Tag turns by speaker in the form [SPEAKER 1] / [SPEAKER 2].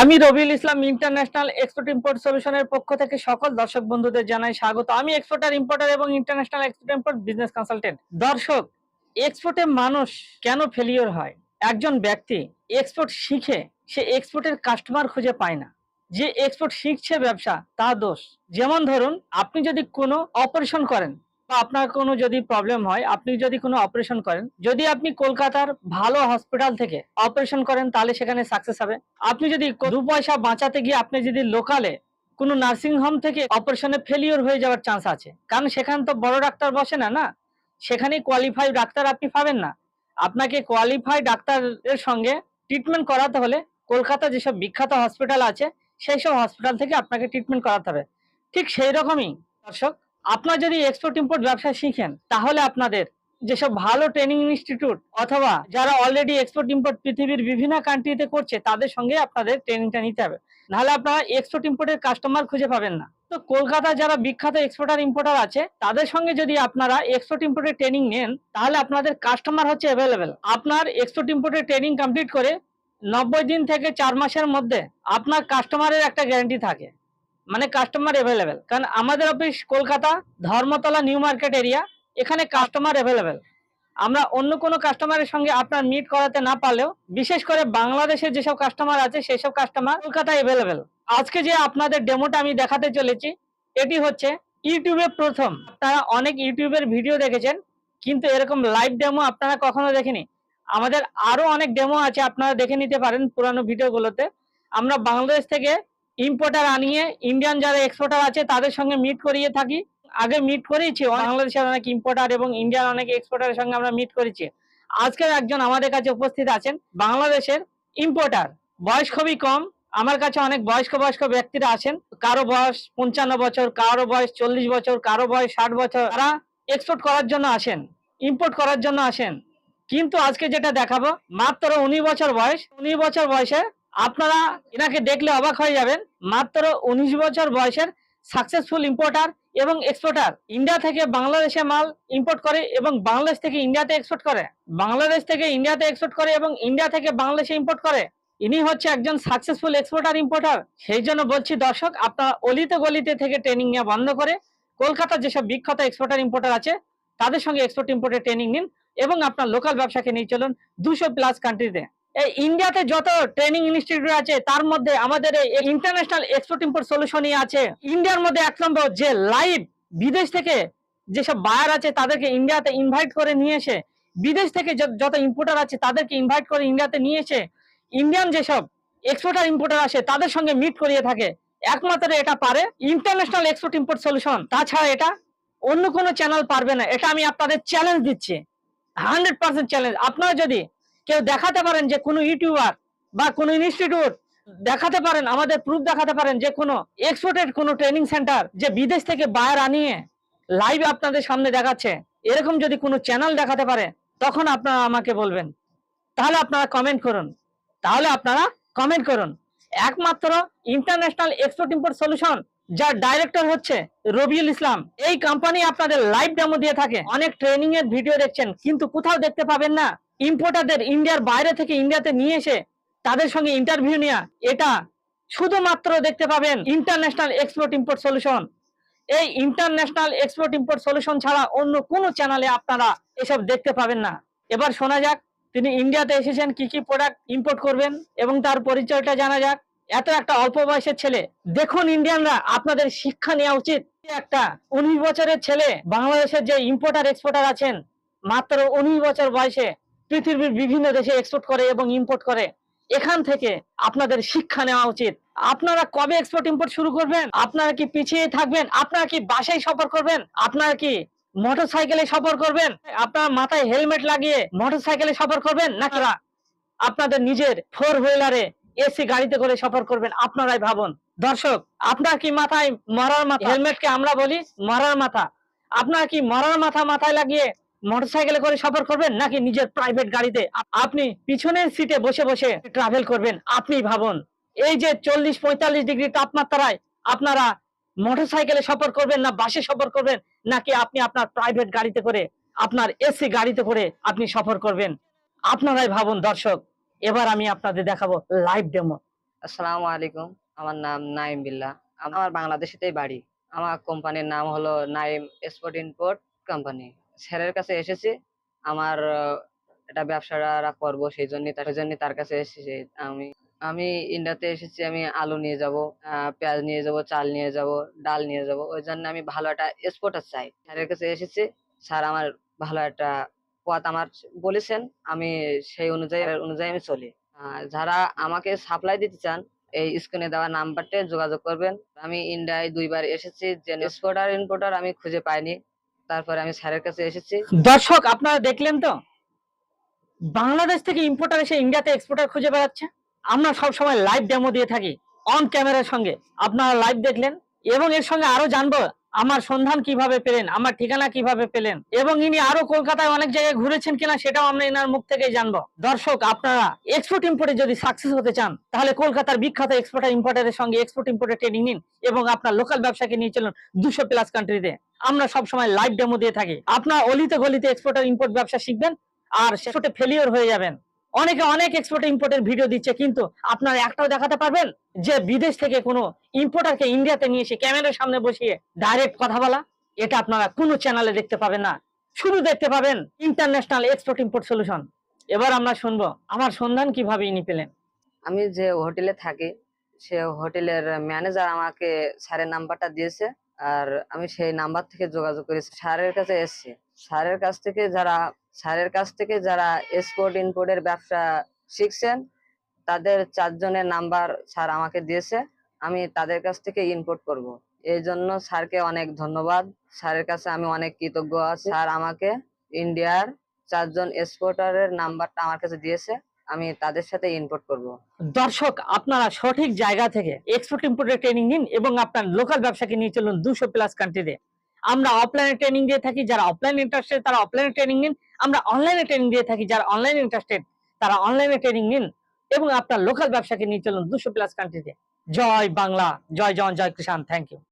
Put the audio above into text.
[SPEAKER 1] আমি Rabiul Islam international export import সলিউশনের পক্ষ থেকে সকল দর্শক বন্ধুদের জানাই স্বাগত। আমি এক্সপোর্টার, ইম্পোর্টার এবং international export import business consultant. দর্শক, এক্সপোর্টে মানুষ কেন ফেলিওর হয়? একজন ব্যক্তি এক্সপোর্ট শিখে সে এক্সপোর্টের কাস্টমার খুঁজে পায় না। যে এক্সপোর্ট শিখছে ব্যবসা, তা দোষ। যেমন ধরুন, আপনি যদি কোনো অপারেশন করেন আপনার কোনো যদি প্রবলেম হয়, আপনি যদি কোনো অপারেশন করেন, যদি আপনি কলকাতার ভালো হসপিটাল থেকে অপারেশন করেন, তাহলে সেখানে সাকসেস হবে। আপনি যদি দু পয়সা বাঁচাতে গিয়ে আপনি যদি লোকালে কোনো নার্সিং হোম থেকে অপারেশনে ফেলিওর হয়ে যাওয়ার চান্স আছে। কারণ সেখানে তো বড় ডাক্তার বসে না না? সেখানে কোয়ালিফাইড ডাক্তার আপনি পাবেন না। আপনাকে কোয়ালিফাইড ডাক্তারের সঙ্গে ট্রিটমেন্ট করাতে হলে কলকাতা যেসব বিখ্যাত হসপিটাল আছে, সেই সব হসপিটাল থেকে আপনাকে ট্রিটমেন্ট করাতে হবে। ঠিক সেই রকমই দর্শক আপনার যদি এক্সপোর্ট ইম্পোর্ট ব্যবসা শিখেন, তাহলে আপনাদের যেসব ভালো ট্রেনিং ইনস্টিটিউট অথবা যারা অলরেডি এক্সপোর্ট ইম্পোর্ট পৃথিবীর বিভিন্ন কান্ট্রিতে করছে, তাদের সঙ্গে আপনাদের ট্রেনিংটা নিতে হবে। নাহলে আপনারা এক্সপোর্ট ইম্পোর্টের কাস্টমার খুঁজে পাবেন না। তো কলকাতা যারা বিখ্যাত এক্সপোর্টার ইম্পোর্টার আছে, তাদের সঙ্গে যদি আপনারা এক্সপোর্ট ইম্পোর্টের ট্রেনিং নেন, তাহলে আপনাদের কাস্টমার হচ্ছে অ্যাভেলেবেল আপনার এক্সপোর্ট ইম্পোর্টের ট্রেনিং কমপ্লিট করে নব্বই দিন থেকে চার মাসের মধ্যে আপনার কাস্টমারের একটা গ্যারান্টি থাকে। মানে কাস্টমার অ্যাভেলেবেল কারণ আমাদের office Kolkata, Dharmatala new market area এখানে কাস্টমার অ্যাভেলেবেল আমরা অন্য কোনো কাস্টমারের সঙ্গে আপনার মিট করাতে না পারলেও, বিশেষ করে বাংলাদেশের যেসব কাস্টমার আছে, সেসব কাস্টমার কলকাতায় অ্যাভেলেবেল আজকে যে আপনাদের ডেমোটা আমি দেখাতে চলেছি, এটি হচ্ছে ইউটিউবে প্রথম। আপনারা অনেক ইউটিউবের ভিডিও দেখেছেন, কিন্তু এরকম লাইভ ডেমো আপনারা কখনো দেখেনি। আমাদের আরও অনেক ডেমো আছে, আপনারা দেখে নিতে পারেন পুরানো ভিডিওগুলোতে আমরা বাংলাদেশ থেকে ইম্পোর্টার আনিয়ে ইন্ডিয়ান যারা এক্সপোর্টার আছে, তাদের সঙ্গে মিট করিয়ে থাকি। আগে মিট করেছি বাংলাদেশের অনেক ইম্পোর্টার এবং ইন্ডিয়ান অনেক এক্সপোর্টারের সঙ্গে আমরা মিট করেছি। আজকের একজন আমাদের কাছে উপস্থিত আছেন, বাংলাদেশের ইম্পোর্টার বয়স খুবই কম, আমার কাছে অনেক বয়স্ক বয়স্ক ব্যক্তিরা আসেন। কারও বয়স পঞ্চান্ন বছর, কারও বয়স চল্লিশ বছর, কারও বয়স ষাট বছর, তারা এক্সপোর্ট করার জন্য আসেন ইম্পোর্ট করার জন্য আসেন। কিন্তু আজকে যেটা দেখাবো, মাত্র উনিশ বছর বয়স, উনিশ বছর বয়সে আপনারা এনাকে দেখলে অবাক হয়ে যাবেন, মাত্র উনিশ বছর বয়সের সাকসেসফুল ইম্পোর্টার এবং এক্সপোর্টার ইন্ডিয়া থেকে বাংলাদেশে মাল ইম্পোর্ট করে এবং বাংলাদেশ থেকে ইন্ডিয়াতে এক্সপোর্ট করে। বাংলাদেশ থেকে ইন্ডিয়াতে এক্সপোর্ট করে এবং ইন্ডিয়া থেকে বাংলাদেশে ইম্পোর্ট করে। ইনি হচ্ছে একজন সাকসেসফুল এক্সপোর্টার ইম্পোর্টার সেই জন্য বলছি, দর্শক, আপনারা অলিতে গলিতে থেকে ট্রেনিং নেওয়া বন্ধ করে কলকাতার যেসব বিখ্যাত এক্সপোর্টার ইম্পোর্টার আছে, তাদের সঙ্গে এক্সপোর্ট ইম্পোর্টের ট্রেনিং নিন এবং আপনার লোকাল ব্যবসাকে নিয়ে চলুন দুশো প্লাস কান্ট্রিতে ইন্ডিয়াতে যত ট্রেনিং ইনস্টিটিউট আছে, তার মধ্যে আমাদের ইন্টারন্যাশনাল এক্সপোর্ট ইম্পোর্ট সলিউশনই আছে। ইন্ডিয়ার মধ্যে এক নম্বর যে লাইভ বিদেশ থেকে যেসব বায়ার আছে, তাদেরকে ইন্ডিয়াতে ইনভাইট করে নিয়ে এসে, বিদেশ থেকে যত- যত ইম্পোর্টার আছে, তাদেরকে ইনভাইট করে ইন্ডিয়াতে নিয়ে এসে ইন্ডিয়ান যেসব এক্সপোর্টার ইম্পোর্টার আসে, তাদের সঙ্গে মিট করিয়ে থাকে। একমাত্র এটা পারে ইন্টারন্যাশনাল এক্সপোর্ট ইম্পোর্ট সলিউশন তাছাড়া এটা অন্য কোনো চ্যানেল পারবে না। এটা আমি আপনাদের চ্যালেঞ্জ দিচ্ছি। হান্ড্রেড পার্সেন্ট চ্যালেঞ্জ আপনারা যদি কেউ দেখাতে পারেন যে কোনো ইউটিউবার বা কোনো ইনস্টিটিউট দেখাতে পারেন, আমাদের প্রুফ দেখাতে পারেন যে কোনো এক্সপোর্টেড কোনো ট্রেনিং সেন্টার যে বিদেশ থেকে বায়ার আনিয়ে লাইভ আপনাদের সামনে দেখাচ্ছে। এরকম যদি কোনো চ্যানেল দেখাতে পারে, তখন আপনারা আমাকে বলবেন। তাহলে আপনারা কমেন্ট করুন। তাহলে আপনারা কমেন্ট করুন। একমাত্র ইন্টারন্যাশনাল এক্সপোর্ট ইম্পোর্ট সলিউশন যার ডাইরেক্টর হচ্ছে রবিউল ইসলাম। এই কোম্পানি আপনাদের লাইভ ডেমো দিয়ে থাকে। অনেক ট্রেনিং এর ভিডিও দেখছেন, কিন্তু কোথাও দেখতে পাবেন না। ইম্পোর্টারদের ইন্ডিয়ার বাইরে থেকে ইন্ডিয়াতে নিয়ে এসে তাদের সঙ্গে ইন্টারভিউ নেওয়া এটা শুধুমাত্র দেখতে পাবেন ইন্টারন্যাশনাল এক্সপোর্ট ইম্পোর্ট সলিউশন এই ইন্টারন্যাশনাল এক্সপোর্ট ইম্পোর্ট সলিউশন ছাড়া অন্য কোনো চ্যানেলে আপনারা এসব দেখতে পাবেন না। এবার শোনা যাক, তিনি ইন্ডিয়াতে এসেছেন, কি কি প্রোডাক্ট ইম্পোর্ট করবেন এবং তার পরিচয়টা জানা যাক। এত একটা অল্প বয়সের ছেলে। দেখুন ইন্ডিয়ানরা আপনাদের শিক্ষা নেওয়া উচিত। একটা উনিশ বছরের ছেলে, বাংলাদেশের যে ইম্পোর্টার এক্সপোর্টার আছেন, মাত্র উনিশ বছর বয়সে পৃথিবীর বিভিন্ন দেশে এক্সপোর্ট করে এবং ইম্পোর্ট করে। এখান থেকে আপনাদের শিক্ষা নেওয়া উচিত। আপনারা কবে এক্সপোর্ট ইম্পোর্ট শুরু করবেন? আপনারা কি পিছিয়ে থাকবেন? আপনারা কি বাসায় সফর করবেন? আপনারা কি মোটর সাইকেলে সফর করবেন? আপনার মাথায় হেলমেট লাগিয়ে মোটর সাইকেলে সফর করবেন? নাকি আপনাদের নিজের ফোর হুইলারে এসি গাড়িতে করে সফর করবেন? আপনারাই ভাবুন। দর্শক আপনার কি মাথায় মরার মাথা? হেলমেটকে আমরা বলি মরার মাথা। আপনার কি মরার মাথা মাথায় লাগিয়ে মোটরসাইকেলে করে সফর করবেন নাকি নিজের প্রাইভেট গাড়িতে? আপনি পিছনের সিটে বসে বসে ট্রাভেল করবেন, আপনি ভাবুন। এই যে চল্লিশ পঁয়তাল্লিশ ডিগ্রি তাপমাত্রায় আপনারা মোটরসাইকেলে সফর করবেন না বাসে সফর করবেন, নাকি আপনি আপনার প্রাইভেট গাড়িতে করে, আপনার এসি গাড়িতে করে আপনি সফর করবেন? আপনারাই ভাবুন দর্শক। এবার আমি আপনাদের দেখাবো লাইভ ডেমো
[SPEAKER 2] আসসালামু আলাইকুম। আমার নাম নাইম বিল্লাহ। আম- আমার বাংলাদেশেতেই বাড়ি। আমার কোম্পানির নাম হলো নাইম এক্সপোর্ট ইম্পোর্ট কোম্পানি স্যারের কাছে এসেছি। আমার এটা ব্যবসাটা করব সেই জন্য, তার জন্য তার কাছে এসেছি। আমি আমি ইন্ডিয়াতে এসেছি, আমি আলু নিয়ে যাব পেঁয়াজ নিয়ে যাব, চাল নিয়ে যাব, ডাল নিয়ে যাব। ওই জন্য আমি ভালো একটা এক্সপোর্টার চাই। স্যারের কাছে এসেছি, স্যার আমার ভালো একটা পথ আমার বলেছেন, আমি সেই অনুযায়ী অনুযায়ী আমি চলি। যারা আমাকে সাপ্লাই দিতে চান, এই স্ক্রিনে দেওয়া নাম্বারটে যোগাযোগ করবেন। আমি ইন্ডিয়ায় দুইবার এসেছি, যে এক্সপোর্টার ইম্পোর্টার আমি খুঁজে পাইনি। তারপরে আমি স্যারের কাছে এসেছি।
[SPEAKER 1] দর্শক, আপনারা দেখলেন তো? বাংলাদেশ থেকে ইম্পোর্টার এসে ইন্ডিয়াতে এক্সপোর্টার খুঁজে বেড়াচ্ছে। আমরা সব সময় লাইভ ডেমো দিয়ে থাকি অন ক্যামেরার সঙ্গে। আপনারা লাইভ দেখলেন এবং এর সঙ্গে আরও জানব আমার সন্ধান কীভাবে পেলেন? আমার ঠিকানা কীভাবে পেলেন? এবং ইনি আরও কলকাতায় অনেক জায়গায় ঘুরেছেন কিনা সেটাও আমরা এনার মুখ থেকে জানব। দর্শক, আপনারা এক্সপোর্ট ইম্পোর্টে যদি সাকসেস হতে চান, তাহলে কলকাতার বিখ্যাত এক্সপোর্টার ইম্পোর্টারের সঙ্গে এক্সপোর্ট ইম্পোর্টের ট্রেনিং নিন এবং আপনার লোকাল ব্যবসাকে নিয়ে চলুন দুশো প্লাস কান্ট্রিতে আমরা সব সময় লাইভ ডেমো দিয়ে থাকি। আপনার অলিতে গলিতে এক্সপোর্টার ইম্পোর্ট ব্যবসা শিখবেন আর সেটা ফেলিওর হয়ে যাবেন। অনেকে অনেক এক্সপোর্ট ইম্পোর্টের ভিডিও দিচ্ছে, কিন্তু আপনার একটাও দেখাতে পারবেন যে বিদেশ থেকে কোনো ইম্পোর্টারকে ইন্ডিয়াতে নিয়ে এসে ক্যামেরার সামনে বসিয়ে ডাইরেক্ট কথা বলা, এটা আপনারা কোনো চ্যানেলে দেখতে পাবেন না। শুধু দেখতে পাবেন ইন্টারন্যাশনাল এক্সপোর্ট ইম্পোর্ট সলিউশন এবার আমরা শুনব, আমার সন্ধান কীভাবে ইনি পেলেন?
[SPEAKER 2] আমি যে হোটেলে থাকি, সে হোটেলের ম্যানেজার আমাকে স্যারের নাম্বারটা দিয়েছে, আর আমি সেই নাম্বার থেকে যোগাযোগ করেছি, স্যারের কাছে এসেছি। স্যারের কাছ থেকে যারা স্যারের কাছ থেকে যারা এক্সপোর্ট ইম্পোর্টের ব্যবসা শিখছেন, তাদের চারজনের নাম্বার স্যার আমাকে দিয়েছে। আমি তাদের কাছ থেকে ইম্পোর্ট করব। এই জন্য স্যারকে অনেক ধন্যবাদ। স্যারের কাছে আমি অনেক কৃতজ্ঞ। আছি স্যার আমাকে ইন্ডিয়ার চারজন এক্সপোর্টারের নাম্বারটা আমার কাছে দিয়েছে। আমি তাদের সাথে ইম্পোর্ট করব।
[SPEAKER 1] দর্শক, আপনারা সঠিক জায়গা থেকে এক্সপোর্ট ইম্পোর্টের ট্রেনিং নিন এবং আপনার লোকাল ব্যবসাকে নিয়ে চলুন দুশো প্লাস কান্ট্রিতে আমরা অফলাইনে ট্রেনিং দিয়ে থাকি, যারা অফলাইন ইন্টারেস্টেড তারা অফলাইনে ট্রেনিং নিন। আমরা অনলাইনে ট্রেনিং দিয়ে থাকি, যারা অনলাইন ইন্টারেস্টেড তারা অনলাইনে ট্রেনিং নিন। এবং আপনার লোকাল ব্যবসাকে নিয়ে চলুন দুশো প্লাস কান্ট্রিতে জয় বাংলা, জয় জন, জয় কিষান থ্যাংক ইউ